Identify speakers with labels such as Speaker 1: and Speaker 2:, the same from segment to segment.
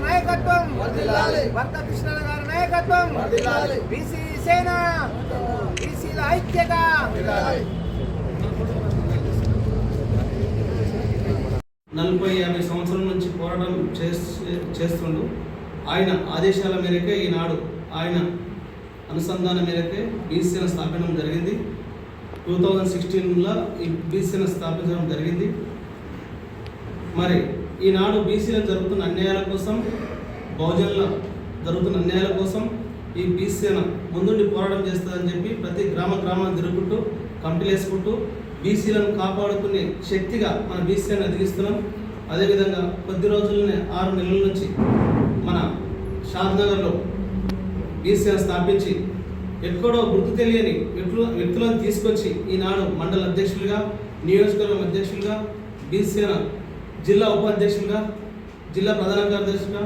Speaker 1: నాయకత్వం భర్త కృష్ణ గారి నాయకత్వం బీసీ సేన బీసీల ఐక్యత.
Speaker 2: నలభై యాభై సంవత్సరాల నుంచి పోరాటం చేస్- చేస్తుండు. ఆయన ఆదేశాల మేరకే ఈనాడు ఆయన అనుసంధానం మేరకే బీసీఎన్ స్థాపించడం జరిగింది. టూ థౌజండ్ సిక్స్టీన్లో ఈ బీసీని స్థాపించడం జరిగింది. మరి ఈనాడు బీసీలో జరుగుతున్న అన్యాయాల కోసం బహుజనుల జరుగుతున్న అన్యాయాల కోసం ఈ బీసీఎన్ ముందుండి పోరాటం చేస్తుందని చెప్పి ప్రతి గ్రామ గ్రామాన్ని తిరుగుకుంటూ కంపెనీలు వేసుకుంటూ బీసీలను కాపాడుకునే శక్తిగా మన బీసీలను ఎదిగిస్తున్నాం. అదేవిధంగా కొద్ది రోజులనే ఆరు నెలల నుంచి మన షాద్నగర్లో బీసీఎన్ స్థాపించి ఎక్కడో గుర్తు తెలియని వ్యక్తులు వ్యక్తులను తీసుకొచ్చి ఈనాడు మండల అధ్యక్షులుగా నియోజకవర్గం అధ్యక్షులుగా బీసీఎన్ జిల్లా ఉపాధ్యక్షులుగా జిల్లా ప్రధాన కార్యదర్శిగా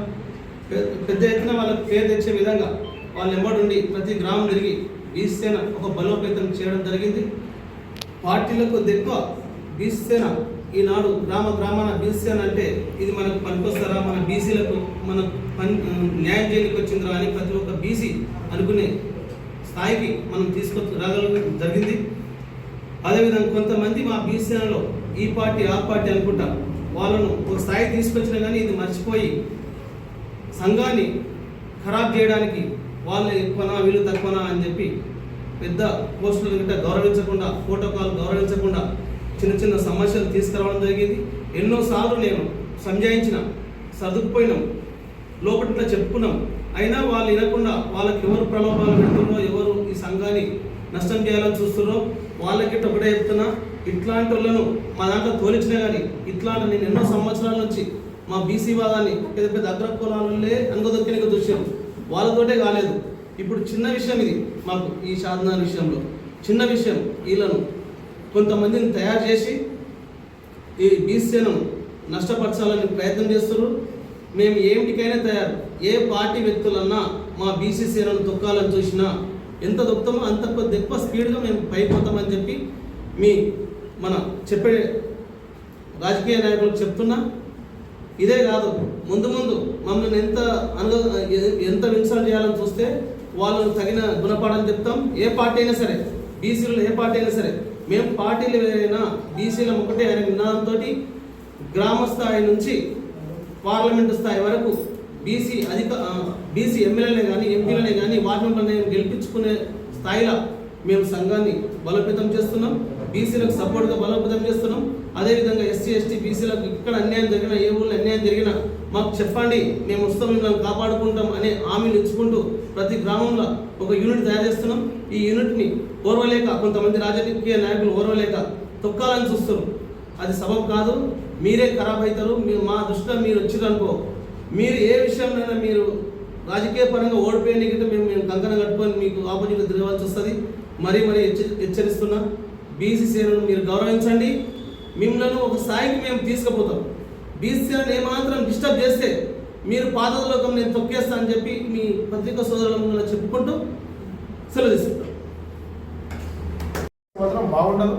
Speaker 2: పెద్ద ఎత్తున వాళ్ళకి పేరు తెచ్చే విధంగా వాళ్ళు ఎంబడి ప్రతి గ్రామం తిరిగి బీసీఎన్ ఒక బలోపేతం చేయడం జరిగింది. పార్టీలకు కొద్ది ఎక్కువ బీసీసేన ఈనాడు గ్రామ గ్రామాన బీసీసేన అంటే ఇది మనకు పనికొస్తారా? మన బీసీలకు మన పని న్యాయం చేయడానికి వచ్చిందిరా అని ప్రతి ఒక్క బీసీ అనుకునే స్థాయికి మనం తీసుకొచ్చి జరిగింది. అదేవిధంగా కొంతమంది మా బీసీలలో ఈ పార్టీ ఆ పార్టీ అనుకుంటా వాళ్ళను ఒక స్థాయి తీసుకొచ్చినా కానీ ఇది మర్చిపోయి సంఘాన్ని ఖరాబ్ చేయడానికి వాళ్ళు ఎక్కువనా వీళ్ళు తక్కువనా అని చెప్పి పెద్ద పోస్టులు గిట్ట గౌరవించకుండా ప్రోటోకాల్ గౌరవించకుండా చిన్న చిన్న సమస్యలు తీసుకురావడం జరిగింది. ఎన్నోసార్లు నేను సంజాయించిన సర్దుకుపోయినాం లోపల చెప్పుకున్నాం. అయినా వాళ్ళు వినకుండా వాళ్ళకి ఎవరు ప్రలోభాలు పెడుతుందో ఎవరు నష్టం చేయాలని చూస్తున్నారో వాళ్ళకి ఒకటే చెప్తున్నా. ఇట్లాంటి వాళ్ళను మా దాంట్లో తోలించినా కానీ ఇట్లాంటి నేను ఎన్నో సంవత్సరాల నుంచి మా బీసీ వాదాన్ని పెద్ద పెద్ద అగ్ర కులాలే అంగదొక్కినగా చూసాం వాళ్ళతోటే కాలేదు. ఇప్పుడు చిన్న విషయం ఇది. మాకు ఈ సాధన విషయంలో చిన్న విషయం వీళ్ళను కొంతమందిని తయారు చేసి ఈ బీసీను నష్టపరచాలని ప్రయత్నం చేస్తున్నారు మేము ఏమిటికైనా తయారు. ఏ పార్టీ వ్యక్తులన్నా మా బీసీ సేనను తొక్కాలని చూసినా ఎంత దొక్కుతామో అంత కొద్ది ఎక్కువ స్పీడ్గా మేము పైపోతామని చెప్పి మీ మన చెప్పే రాజకీయ నాయకులకు చెప్తున్నా. ఇదే కాదు ముందు ముందు మమ్మల్ని ఎంత అను ఎంత ఇన్సల్ట్ చేయాలని చూస్తే వాళ్ళు తగిన గుణపాఠం చెప్తాం. ఏ పార్టీ అయినా సరే బీసీలు ఏ పార్టీ అయినా సరే మేము పార్టీలు వేరైనా బీసీల ఒకటే అనే నినాదంతో గ్రామ స్థాయి నుంచి పార్లమెంటు స్థాయి వరకు బీసీ అధిక బీసీ ఎమ్మెల్యేలనే కానీ ఎంపీలనే కానీ వార్డు మెంబర్లనే గెలిపించుకునే స్థాయిలో మేము సంఘాన్ని బలోపేతం చేస్తున్నాం. బీసీలకు సపోర్ట్గా బలోపేతం చేస్తున్నాం. అదేవిధంగా ఎస్సీ ఎస్టీ బీసీలకు ఇక్కడ అన్యాయం జరిగినా ఏ ఊళ్ళో అన్యాయం జరిగినా మాకు చెప్పండి మేము వస్తాం మిమ్మల్ని కాపాడుకుంటాం అనే హామీలు ఇచ్చుకుంటూ ప్రతి గ్రామంలో ఒక యూనిట్ తయారు చేస్తున్నాం. ఈ యూనిట్ని ఓర్వలేక కొంతమంది రాజకీయ నాయకులు ఓర్వలేక తొక్కాలని చూస్తున్నారు. అది సబబ్ కాదు. మీరే ఖరాబ్ అవుతారు. మీరు మా దృష్టిలో మీరు వచ్చిరనుకో మీరు ఏ విషయంలోనైనా మీరు రాజకీయ పరంగా ఓడిపోయిన మేము మేము కంకణ కట్టుకొని మీకు ఆపోజిట్ తిరగవలసి వస్తుంది. మరీ మరీ హెచ్చరి హెచ్చరిస్తున్నా. బీసీ సేనను మీరు గౌరవించండి. మిమ్మల్ని ఒక స్థాయికి మేము తీసుకుపోతాం. బీసీ సేనను ఏమాత్రం డిస్టర్బ్ చేస్తే మీరు పాదలోకం నేను తొక్కేస్తా అని చెప్పి మీ పత్రికా సోదరుల ముందు చెప్పుకుంటూ సెలవు తీసుకుంటాం.
Speaker 3: మాత్రం బాగుండదు.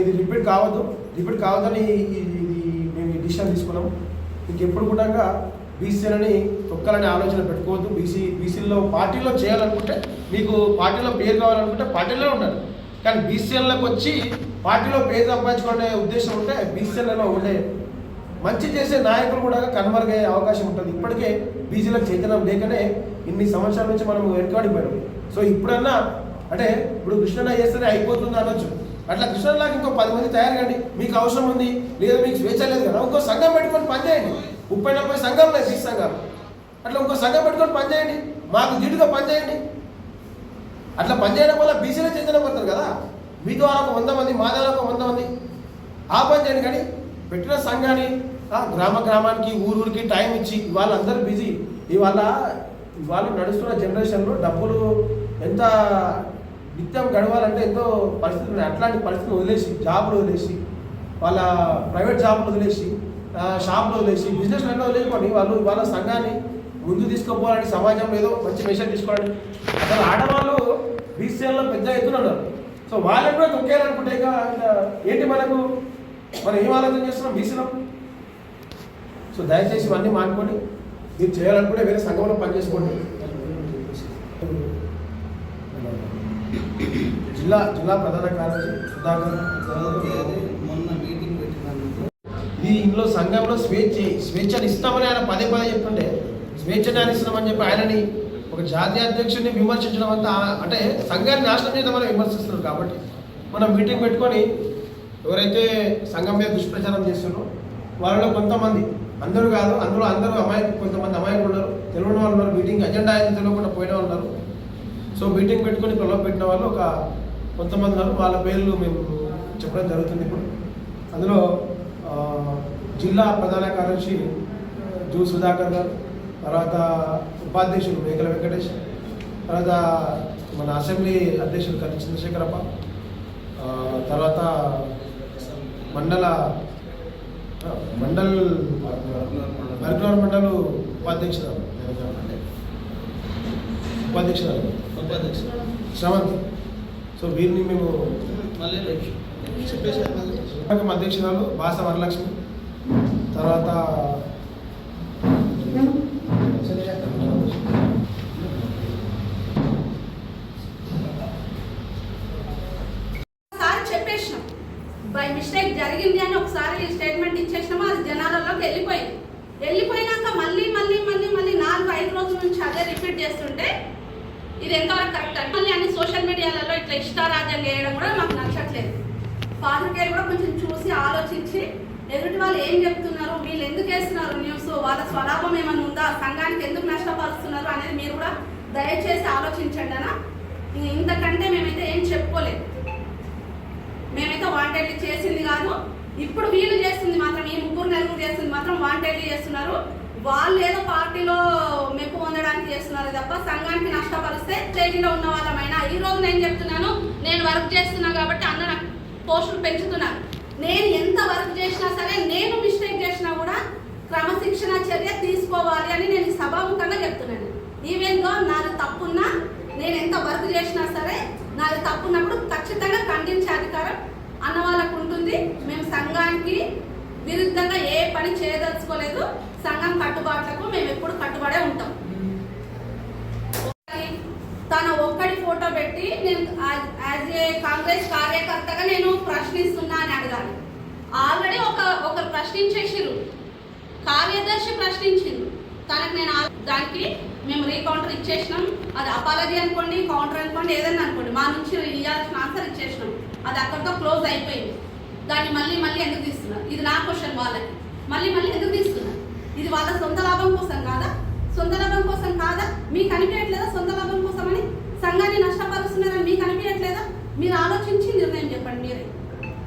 Speaker 3: ఇది రిపీట్ కావద్దు. రిపీట్ కావద్దని ఇది మేము డిసిషన్ తీసుకున్నాం. ఇంకెప్పుడు కూడా బీసీలని తొక్కాలనే ఆలోచన పెట్టుకోవద్దు. బీసీ బీసీల్లో పార్టీలో చేయాలనుకుంటే మీకు పార్టీలో పేరు కావాలనుకుంటే పార్టీలో ఉండాలి. కానీ బీసీఎల్లోకి వచ్చి పార్టీలో పేరు సంపాదించుకునే ఉద్దేశం ఉంటే బీసీఎల్లో ఉండే మంచి చేసే నాయకులు కూడా కనుమరుగయ్యే అవకాశం ఉంటుంది. ఇప్పటికే బీసీలకు చైతన్యం లేకనే ఇన్ని సంవత్సరాల నుంచి మనం వెనుకబడిపోయాం సో ఇప్పుడన్నా అంటే ఇప్పుడు కృష్ణన్న చేస్తేనే అయిపోతుంది అనొచ్చు. అట్లా కృష్ణలాగా ఇంకో పది మంది తయారు కండి మీకు అవసరం ఉంది లేదా మీకు స్వేచ్ఛ లేదు కదా ఇంకో సంఘం పెట్టుకొని పనిచేయండి. ముప్పై నలభై సంఘం లేదు బీసీ సంఘాలు. అట్లా ఇంకో సంఘం పెట్టుకొని పనిచేయండి మాకు జిడ్డుగా పనిచేయండి అట్లా పనిచేయడం వల్ల బీసీలో చైతన్యం పడతారు కదా. మీ ద్వారా ఒక వంద మంది మా ద్వారా ఒక వంద మంది. ఆ పని చేయండి కానీ పెట్టిన సంఘాన్ని గ్రామ గ్రామానికి ఊరూరికి టైం ఇచ్చి ఇవాళ అందరూ బిజీ. ఇవాళ ఇవాళ నడుస్తున్న జనరేషన్లో డబ్బులు ఎంత నిత్యం గడవాలంటే ఎంతో పరిస్థితులు అట్లాంటి పరిస్థితులు వదిలేసి జాబులు వదిలేసి వాళ్ళ ప్రైవేట్ జాబులు వదిలేసి షాప్లో వదిలేసి బిజినెస్ అన్నీ వదిలేసుకోండి వాళ్ళు వాళ్ళ సంఘాన్ని ముందు తీసుకుపోవాలని సమాజంలో ఏదో మంచి మెషర్ తీసుకోవాలని అసలు ఆడవాళ్ళు బీసీఎల్లో పెద్ద ఎత్తున్నారు సో వాళ్ళని కూడా తొక్కేయాలనుకుంటే ఇక ఇక ఏంటి మనకు? మనం ఏం ఆలోచన చేస్తున్నాం బీసీలో సో దయచేసి ఇవన్నీ మానుకొని మీరు చేయాలనుకుంటే వేరే సంఘంలో పనిచేసుకోండి. జిల్లా జిల్లా ప్రధాన కార్యదర్శి సుధాకర్
Speaker 2: తర్వాత అదే మొన్న మీటింగ్ పెట్టినందుకు
Speaker 3: ఇది సంఘంలో స్వేచ్ఛ స్వేచ్ఛను ఇస్తామని ఆయన పదే పదే చెప్తుంటే స్వేచ్ఛను ఆయన ఇస్తున్నామని చెప్పి ఆయనని ఒక జాతీయ అధ్యక్షుడిని విమర్శించడం అంతా అంటే సంఘాన్ని నాశనం చేద్దామని విమర్శిస్తున్నారు కాబట్టి. మనం మీటింగ్ పెట్టుకొని ఎవరైతే సంఘం మీద దుష్ప్రచారం చేస్తున్నారో వాళ్ళలో కొంతమంది అందరూ కాదు అందులో అందరూ అమాయకు కొంతమంది అమాయకులు ఉన్నారు తెలియని వాళ్ళు ఉన్నారు మీటింగ్ అజెండా అయితే తెలియకుండా పోయిన ఉన్నారు. సో మీటింగ్ పెట్టుకొని ప్రలోభ పెట్టిన వాళ్ళు ఒక కొంతమంది ఉన్నారు వాళ్ళ పేర్లు మేము చెప్పడం జరుగుతుంది ఇప్పుడు. అందులో జిల్లా ప్రధాన కార్యదర్శి జూ సుధాకర్ గారు తర్వాత ఉపాధ్యక్షుడు మేకల వెంకటేష్ తర్వాత మన అసెంబ్లీ అధ్యక్షుడు కలి చంద్రశేఖరప్ప తర్వాత మండల మండల్ కరికులర్ మండల్ ఉపాధ్యక్షుడు ఉపాధ్యక్షుడు
Speaker 2: ఉపాధ్యక్షుడు.
Speaker 3: శ్రవంత్. సో వీరిని మేము
Speaker 2: మళ్ళీ
Speaker 3: అధ్యక్షురాలు బాస వరలక్ష్మి. తర్వాత
Speaker 4: చెప్పేసినాం. బై మిస్టేక్ జరిగింది అని ఒకసారి స్టేట్మెంట్ ఇచ్చేసినామో అది జనాలలోకి వెళ్ళిపోయింది. వెళ్ళిపోయినాక మళ్ళీ మళ్ళీ మళ్ళీ మళ్ళీ నాలుగు ఐదు రోజుల నుంచి అదే రిపీట్ చేస్తుంటే ఇది ఎంతవరకు కరెక్ట్ అని మళ్ళీ అన్ని సోషల్ మీడియాలలో ఇట్లా ఇష్టారాజ్యం చేయడం కూడా మాకు నచ్చట్లేదు. ఫాదర్ కేర్ కూడా కొంచెం చూసి ఆలోచించి ఎదుటి వాళ్ళు ఏం చెప్తున్నారు వీళ్ళు ఎందుకు వేస్తున్నారు న్యూస్ వాళ్ళ స్వలాభం ఏమైనా ఉందా? సంఘానికి ఎందుకు నష్టపరుస్తున్నారు అనేది మీరు కూడా దయచేసి ఆలోచించండి అన్న. ఇంతకంటే మేమైతే ఏం చెప్పుకోలేదు. మేమైతే వాంటెడ్లీ చేసింది కాదు. ఇప్పుడు వీళ్ళు చేస్తుంది మాత్రం ఈ ముగ్గురు నలుగురు చేస్తుంది మాత్రం వాంటెడ్లీ చేస్తున్నారు. వాళ్ళు ఏదో పార్టీలో మెప్పు పొందడానికి చేస్తున్నారు తప్ప సంఘానికి నష్టపరిస్తే స్టేజీలో ఉన్న వాళ్ళమైనా. ఈ రోజు నేను చెప్తున్నాను నేను వర్క్ చేస్తున్నాను కాబట్టి అన్న నాకు పోస్టులు పెంచుతున్నారు. నేను ఎంత వర్క్ చేసినా సరే నేను మిస్టేక్ చేసినా కూడా క్రమశిక్షణ చర్య తీసుకోవాలి అని నేను సభాముఖంగా చెప్తున్నాను. ఈవెన్ దో నాది తప్పున్నా నేను ఎంత వర్క్ చేసినా సరే నాది తప్పున్నప్పుడు ఖచ్చితంగా ఖండించే అధికారం అన్న వాళ్ళకు ఉంటుంది. మేము సంఘానికి విరుద్ధంగా ఏ పని చేయదలుచుకోలేదు. సంఘం కట్టుబాట్లకు మేము ఎప్పుడు కట్టుబడే ఉంటాం. చెప్పి నేను యాజ్ ఏ కాంగ్రెస్ కార్యకర్తగా నేను ప్రశ్నిస్తున్నా అని అడగాలి. ఆల్రెడీ ఒక ఒకరు ప్రశ్నించేసిరు కార్యదర్శి ప్రశ్నించింది తనకు నేను ఆ- దానికి మేము రీకౌంటర్ ఇచ్చేసినాం. అది అపాలజీ అనుకోండి కౌంటర్ అనుకోండి ఏదైనా అనుకోండి. మా నుంచి ఇవ్వాల్సిన ఆన్సర్ ఇచ్చేసినాం. అది అక్కడితో క్లోజ్ అయిపోయింది. దాన్ని మళ్ళీ మళ్ళీ ఎందుకు తీస్తున్నారు? ఇది నా క్వశ్చన్ వాళ్ళకి. మళ్ళీ మళ్ళీ ఎందుకు తీస్తున్నారు? ఇది వాళ్ళ సొంత లాభం కోసం కాదా? సొంత లాభం కోసం కాదా? మీకు అనిపించట్లేదా సొంత లాభం కోసం అని సంఘాన్ని నష్టపరుస్తున్నారని మీరు ఆలోచించి నిర్ణయం చెప్పండి మీరే.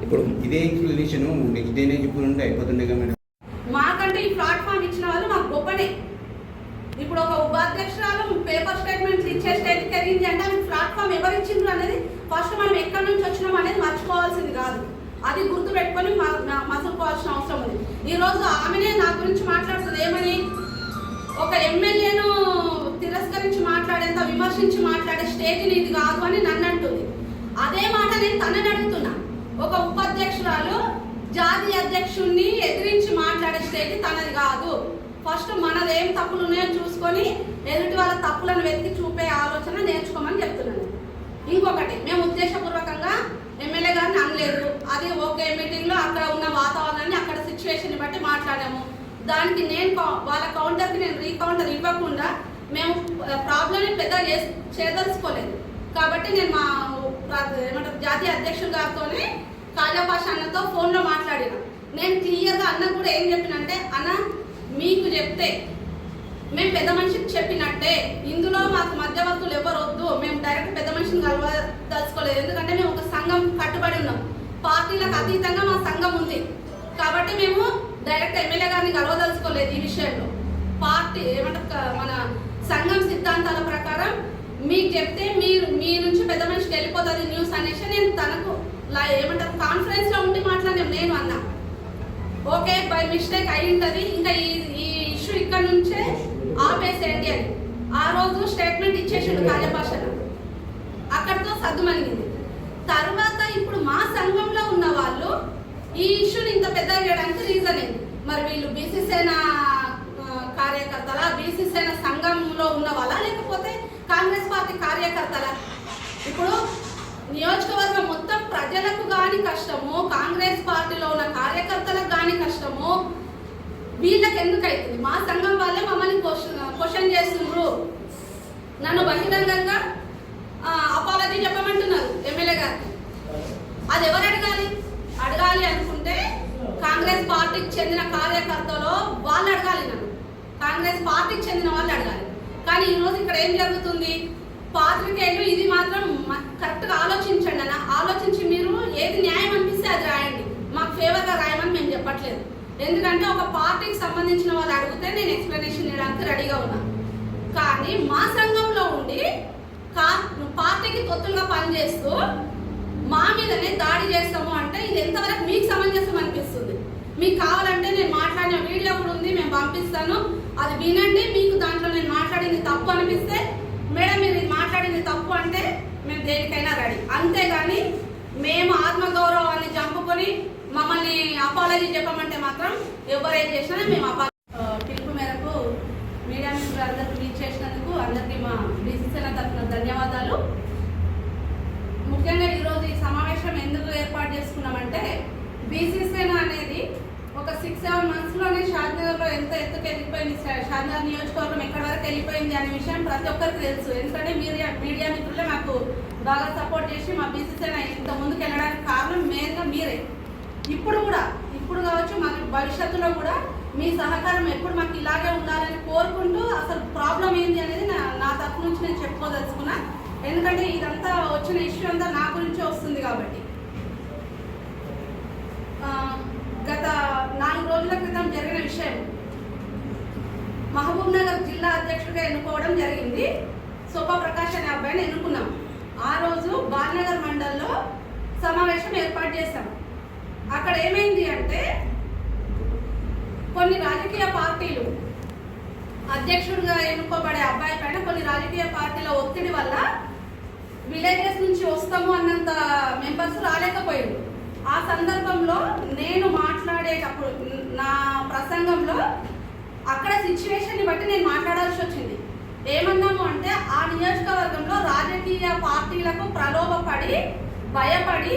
Speaker 5: ఇప్పుడు ఇదే ఎక్స్ప్లెనేషన్ నెక్స్ట్ డేనే చెప్పుకుంటే అయిపోతుండే కదా మేడం.
Speaker 4: మాకంటే ఈ ప్లాట్ఫామ్ ఇచ్చిన వాళ్ళు మాకు గొప్పనే. ఇప్పుడు ఒక ఉపాధ్యక్షురాలు పేపర్ స్టేట్మెంట్స్ ఇచ్చే స్టేజ్కి ఎదిగింది అంటే ఆమె ప్లాట్ఫామ్ ఎవరు ఇచ్చిండ్రు అనేది ఫస్ట్ మనం ఎక్కడి నుంచి వచ్చినాం అనేది మర్చిపోవాల్సింది కాదు. అది గుర్తు పెట్టుకొని మసులుకోవాల్సిన అవసరం ఉంది. ఈ రోజు ఆమెనే నా గురించి మాట్లాడుతుంది. ఏమని? ఒక ఎమ్మెల్యేను తిరస్కరించి మాట్లాడేంత విమర్శించి మాట్లాడే స్టేజ్ ఇది కాదు అని నన్ను అంటుంది. అదే మాట నేను తనని అడుగుతున్నా. ఒక ఉపాధ్యక్షురాలు జాతీయ అధ్యక్షుణ్ణి ఎదిరించి మాట్లాడే స్టేజ్ తనది కాదు. ఫస్ట్ మనది ఏం తప్పులు ఉన్నాయో చూసుకొని ఎదుటి వాళ్ళ తప్పులను వెతికి చూపే ఆలోచన నేర్చుకోమని చెప్తున్నాను. ఇంకొకటి మేము ఉద్దేశపూర్వకంగా ఎమ్మెల్యే గారిని అనలేదు. అది ఓకే మీటింగ్లో అక్కడ ఉన్న వాతావరణాన్ని అక్కడ సిచ్యువేషన్ బట్టి మాట్లాడాము. దానికి నేను కౌ- వాళ్ళ కౌంటర్కి నేను రీకౌంటర్ ఇవ్వకుండా మేము ప్రాబ్లమ్ని పెద్దగా చేదలుచుకోలేదు. కాబట్టి నేను మా ఏమంటారు జాతీయ అధ్యక్షుడు గారితోనే కాళాపాష అన్నతో ఫోన్లో మాట్లాడిన. నేను క్లియర్గా అన్న కూడా ఏం చెప్పినంటే అన్న మీకు చెప్తే మేము పెద్ద మనిషికి చెప్పినట్టే. ఇందులో మాకు మధ్యవర్తులు ఎవరు వద్దు మేము డైరెక్ట్ పెద్ద మనిషిని కలవదలుచుకోలేదు ఎందుకంటే మేము ఒక సంఘం కట్టుబడి ఉన్నాం. పార్టీలకు అతీతంగా మా సంఘం ఉంది. కాబట్టి మేము డైరెక్ట్ ఎమ్మెల్యే గారిని కలవదలుచుకోలేదు ఈ విషయంలో. పార్టీ ఏమంటారు మన సంఘం సిద్ధాంతాల ప్రకారం మీకు చెప్తే మీరు మీ నుంచి పెద్ద మనిషికి వెళ్ళిపోతుంది న్యూస్ అనేసి నేను తనకు లా- ఏమంటారు కాన్ఫరెన్స్లో ఉండి మాట్లాడాను నేను అన్నా. ఓకే బై మిస్టేక్ అయి ఉంటుంది ఇంకా ఈ ఈ ఇష్యూ ఇక్కడ నుంచే ఆపేసేయండి అని. ఆ రోజు స్టేట్మెంట్ ఇచ్చేసిండు కార్యభాషణ అక్కడితో సర్దుమణిగింది. తర్వాత ఇప్పుడు మా సంఘంలో ఉన్న వాళ్ళు ఈ ఇష్యూని ఇంత పెద్ద చేయడానికి రీజన్ ఏంటి మరి వీళ్ళు బీసీ సేన కార్యకర్తల? బీసీ సేన సంఘంలో ఉన్న వాళ్ళ? లేకపోతే కాంగ్రెస్ పార్టీ కార్యకర్తల. ఇప్పుడు నియోజకవర్గం మొత్తం ప్రజలకు కానీ కష్టము కాంగ్రెస్ పార్టీలో ఉన్న కార్యకర్తలకు కానీ కష్టము వీళ్ళకి ఎందుకు అవుతుంది మా సంఘం వాళ్ళే మమ్మల్ని క్వశ్చన్ క్వశ్చన్ చేస్తున్నారు నన్ను బహిరంగంగా అపాలజీ చెప్పమంటున్నారు ఎమ్మెల్యే గారికి. అది ఎవరు అడగాలి? అడగాలి అనుకుంటే కాంగ్రెస్ పార్టీకి చెందిన కార్యకర్తలో వాళ్ళు అడగాలి నన్ను. కాంగ్రెస్ పార్టీకి చెందిన వాళ్ళు అడగాలి. కానీ ఈరోజు ఇక్కడ ఏం జరుగుతుంది? పాత్రికేయులు ఇది మాత్రం కరెక్ట్గా ఆలోచించండి అన్న. ఆలోచించి మీరు ఏది న్యాయం అనిపిస్తే అది రాయండి. మాకు ఫేవర్గా రాయమని మేము చెప్పట్లేదు. ఎందుకంటే ఒక పార్టీకి సంబంధించిన వాళ్ళు అడిగితే నేను ఎక్స్ప్లెనేషన్ ఇవ్వడానికి రెడీగా ఉన్నా. కానీ మా సంఘంలో ఉండి కా- పార్టీకి తొత్తులుగా పనిచేస్తూ మా మీదనే దాడి చేస్తాము అంటే ఇది ఎంతవరకు మీకు సమంజసం అనిపిస్తుంది? మీకు కావాలంటే నేను మాట్లాడిన వీడియో కూడా ఉంది మేము పంపిస్తాను. అది వినండి మీకు దాంట్లో నేను మాట్లాడింది తప్పు అనిపిస్తే మేడం మీరు ఇది మాట్లాడింది తప్పు అంటే మేము దేనికైనా రెడీ అంతేగాని మేము ఆత్మగౌరవాన్ని చంపుకొని మమ్మల్ని అపాలజీ చెప్పమంటే మాత్రం ఎవరేం చేసినా మేము అపా పిలుపు మేరకు మీడియా మిత్రులందరికీ రీచ్ చేసినందుకు అందరికీ మా బీసీసీల తరఫున ధన్యవాదాలు. ముఖ్యంగా ఈరోజు ఈ సమావేశం ఎందుకు ఏర్పాటు చేసుకున్నామంటే బీసీసీన అనేది ఒక సిక్స్ సెవెన్ మంత్స్లోనే షాద్నగర్లో ఎంత ఎత్తుకు వెళ్ళిపోయింది షా- షాద్నగర్ నియోజకవర్గం ఎక్కడ వెళ్ళిపోయింది అనే విషయం ప్రతి ఒక్కరికి తెలుసు. ఎందుకంటే మీడియా మీడియా మిత్రులే మాకు బాగా సపోర్ట్ చేసి మా బీసీసీన ఇంత ముందుకు వెళ్ళడానికి కారణం మెయిన్గా మీరే. ఇప్పుడు కూడా ఇప్పుడు కావచ్చు మన భవిష్యత్తులో కూడా మీ సహకారం ఎప్పుడు మాకు ఇలాగే ఉండాలని కోరుకుంటూ అసలు ప్రాబ్లం ఏంది అనేది నా నా తరఫు నుంచి నేను చెప్పుకోదలుచుకున్నా. ఎందుకంటే ఇదంతా వచ్చిన ఇష్యూ అంతా నా గురించే వస్తుంది కాబట్టి. గత నాలుగు రోజుల క్రితం జరిగిన విషయం. మహబూబ్ నగర్ జిల్లా అధ్యక్షుడిగా ఎన్నుకోవడం జరిగింది. శోభా ప్రకాష్ అనే అబ్బాయిని ఎన్నుకున్నాం. ఆ రోజు బాలనగర్ మండల్లో సమావేశం ఏర్పాటు చేశాం. అక్కడ ఏమైంది అంటే కొన్ని రాజకీయ పార్టీలు అధ్యక్షుడిగా ఎన్నుకోబడే అబ్బాయి పైన కొన్ని రాజకీయ పార్టీల ఒత్తిడి వల్ల విలేజెస్ నుంచి వస్తాము అన్నంత మెంబర్స్ రాలేకపోయారు. ఆ సందర్భంలో నేను మాట్లాడేటప్పుడు నా ప్రసంగంలో అక్కడ సిచ్యువేషన్ని బట్టి నేను మాట్లాడాల్సి వచ్చింది. ఏమన్నాము అంటే ఆ నియోజకవర్గంలో రాజకీయ పార్టీలకు ప్రలోభపడి భయపడి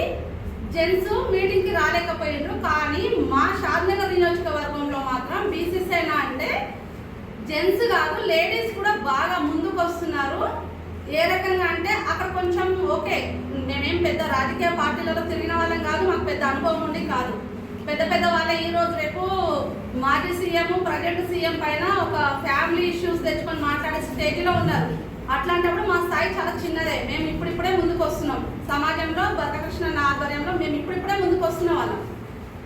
Speaker 4: జెంట్స్ మీటింగ్కి రాలేకపోయిండ్రు కానీ మా షాద్నగర్ నియోజకవర్గంలో మాత్రం బీసీ అంటే జెంట్స్ కాదు లేడీస్ కూడా బాగా ముందుకు వస్తున్నారు. ఏ రకంగా అంటే అక్కడ కొంచెం ఓకే మేమేం పెద్ద రాజకీయ పార్టీలలో తిరిగిన వాళ్ళం కాదు మాకు పెద్ద అనుభవం ఉండి కాదు. పెద్ద పెద్ద వాళ్ళ ఈ రోజు రేపు మాజీ సీఎం ప్రజెంట్ సీఎం పైన ఒక ఫ్యామిలీ ఇష్యూస్ తెచ్చుకొని మాట్లాడే స్టేజ్లో ఉన్నారు. అట్లాంటప్పుడు మా స్థాయి చాలా చిన్నదే. మేము ఇప్పుడిప్పుడే ముందుకు వస్తున్నాం. సమాజంలో భరతకృష్ణ ఆధ్వర్యంలో మేము ఇప్పుడిప్పుడే ముందుకు వస్తున్న వాళ్ళం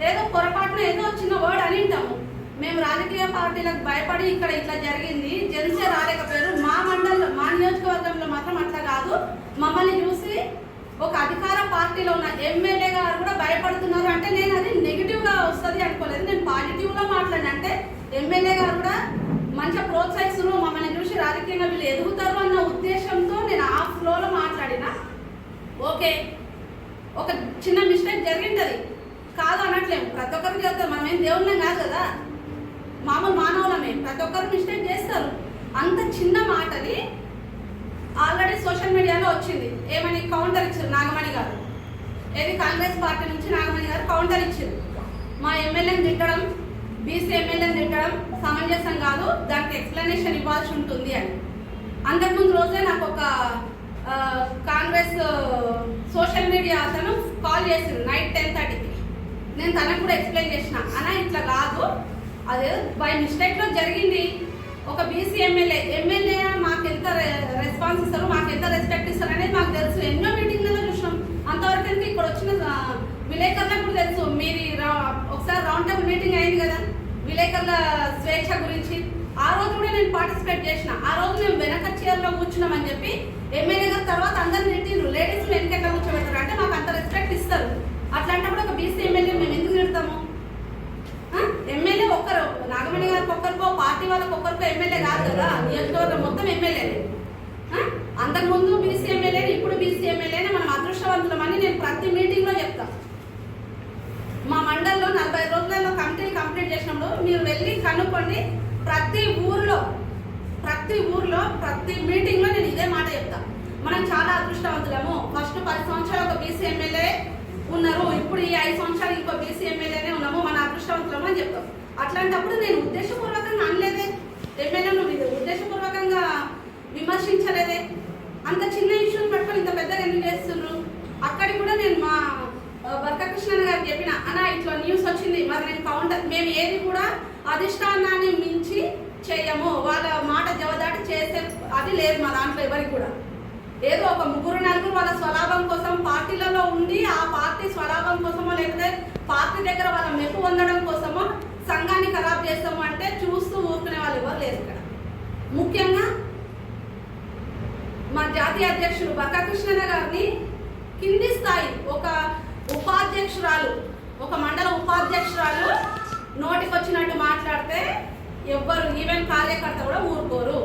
Speaker 4: ఏదో పొరపాటున ఏదో చిన్న వర్డ్ అని ఉంటాము మేము రాజకీయ పార్టీలకు భయపడి ఇక్కడ ఇట్లా జరిగింది. జెన్సే రాలేకపోయారు. మా మండలంలో మా నియోజకవర్గంలో మాత్రం అట్లా కాదు. మమ్మల్ని చూసి ఒక అధికార పార్టీలో ఉన్న ఎమ్మెల్యే గారు కూడా భయపడుతున్నారు. అంటే నేను అది నెగిటివ్గా వస్తుంది అనుకోలేదు. నేను పాజిటివ్గా మాట్లాడిన. అంటే ఎమ్మెల్యే గారు కూడా మంచిగా ప్రోత్సహిస్తున్నారు. మమ్మల్ని చూసి రాజకీయంగా వీళ్ళు ఎదుగుతారు అన్న ఉద్దేశంతో నేను ఆ ఫ్లోలో మాట్లాడిన. ఓకే. ఒక చిన్న మిస్టేక్ జరిగింటది. కాదు అనట్లేము. ప్రతి ఒక్కరికి చేస్తారు మనం ఏం దేవుళ్ళం కాదు కదా. మామూలు మానవులమే. ప్రతి ఒక్కరు మిస్టేక్ చేస్తారు. అంత చిన్న మాటది. ఆల్రెడీ సోషల్ మీడియాలో వచ్చింది. ఏమని కౌంటర్ ఇచ్చారు? నాగమణి గారు. ఏది? కాంగ్రెస్ పార్టీ నుంచి నాగమణి గారు కౌంటర్ ఇచ్చారు. మా ఎమ్మెల్యేని తిట్టడం బీసీ ఎమ్మెల్యేని తిట్టడం సమంజసం కాదు. దానికి ఎక్స్ప్లెనేషన్ ఇవ్వాల్సి ఉంటుంది అని. అంతకుముందు రోజే నాకు ఒక కాంగ్రెస్ సోషల్ మీడియా అతను కాల్ చేసింది నైట్ టెన్ థర్టీకి. నేను తనకు కూడా ఎక్స్ప్లెయిన్ చేసిన. అన్నా ఇట్లా కాదు. అదే బై మిస్టేక్లో జరిగింది. ఒక బీసీ ఎమ్మెల్యే ఎమ్మెల్యే మాకు ఎంత రెస్పాన్స్ ఇస్తారు మాకు ఎంత రెస్పెక్ట్ ఇస్తారు అనేది మాకు తెలుసు. ఎన్నో మీటింగ్లలో చూసినాం. అంతవరకు ఇక్కడ వచ్చిన విలేకరులకు కూడా తెలుసు. మీరు రా- ఒకసారి రౌండ్ టేబుల్ మీటింగ్ అయింది కదా విలేకరుల స్వేచ్ఛ గురించి. ఆ రోజు కూడా నేను పార్టిసిపేట్ చేసిన. ఆ రోజు మేము వెనక చీరలో కూర్చున్నామని చెప్పి ఎమ్మెల్యే గారు తర్వాత అందరిని నెట్టిండ్రు లేడీస్ వెనక కూర్చోబెడతారు? అంటే మాకు అంత రెస్పెక్ట్ ఇస్తారు. అట్లాంటప్పుడు ఒక బీసీ ఎమ్మెల్యే మేము ఎందుకు తిడతాము ఆ? ఎమ్మెల్యే ఒక్కరు నాగమణి గారికి ఒక్కరికో పార్టీ వాళ్ళకి ఒక్కరికో ఎమ్మెల్యే కాదు కదా. నియోజకవర్గం మొత్తం ఎమ్మెల్యేనే ఆ? అంతకుముందు బీసీ ఎమ్మెల్యేని ఇప్పుడు బీసీ ఎమ్మెల్యేనే మనం అదృష్టవంతులమని నేను ప్రతి మీటింగ్లో చెప్తాం. మా మండలి కంప్లీట్ చేసినప్పుడు మీరు వెళ్ళి కనుక్కోండి ప్రతి ఊర్లో ప్రతి ఊర్లో ప్రతి మీటింగ్లో నేను ఇదే మాట చెప్తా. మనం చాలా అదృష్టవంతులము. ఫస్ట్ పది సంవత్సరాలు ఒక బీసీ ఎమ్మెల్యే ఉన్నారు. ఇప్పుడు ఈ ఐదు సంవత్సరాలు ఇంకో బీసీ ఎమ్మెల్యేనే ఉన్నాము. మన అదృష్టవంతులము అని చెప్తాం. అట్లాంటప్పుడు నేను ఉద్దేశపూర్వకంగా అనలేదే. ఎమ్మెల్యేను ఇది ఉద్దేశపూర్వకంగా విమర్శించలేదే. అంత చిన్న ఇష్యూని పట్టుకొని ఇంత పెద్దగా ఎందుకు చేస్తున్నారు అక్కడికి కూడా నేను మా వర్కకృష్ణ గారు చెప్పిన అన్న ఇట్లా న్యూస్ వచ్చింది మరి నేను కౌంటర్ మేము ఏది కూడా అధిష్టానాన్ని మించి చేయము. వాళ్ళ మాట జవదాటి చేసే అది లేదు మా దాంట్లో ఎవరికి కూడా. ఏదో ఒక ముగ్గురు నలుగురు వాళ్ళ స్వలాభం కోసం పార్టీలలో ఉండి ఆ పార్టీ స్వలాభం కోసమో లేకపోతే పార్టీ దగ్గర వాళ్ళ మెప్పు పొందడం కోసమో సంఘాన్ని ఖరాబ్ చేస్తాము అంటే చూస్తూ ఊరుకునే వాళ్ళు ఎవరు లేరు ఇక్కడ. ముఖ్యంగా మా జాతీయ అధ్యక్షుడు బక్కా కృష్ణన్న గారిని కింది స్థాయి ఒక ఉపాధ్యక్షురాలు ఒక మండల ఉపాధ్యక్షురాలు నోటికి వచ్చినట్టు మాట్లాడితే ఎవ్వరు ఈవెన్ కార్యకర్త కూడా ఊరుకోరు.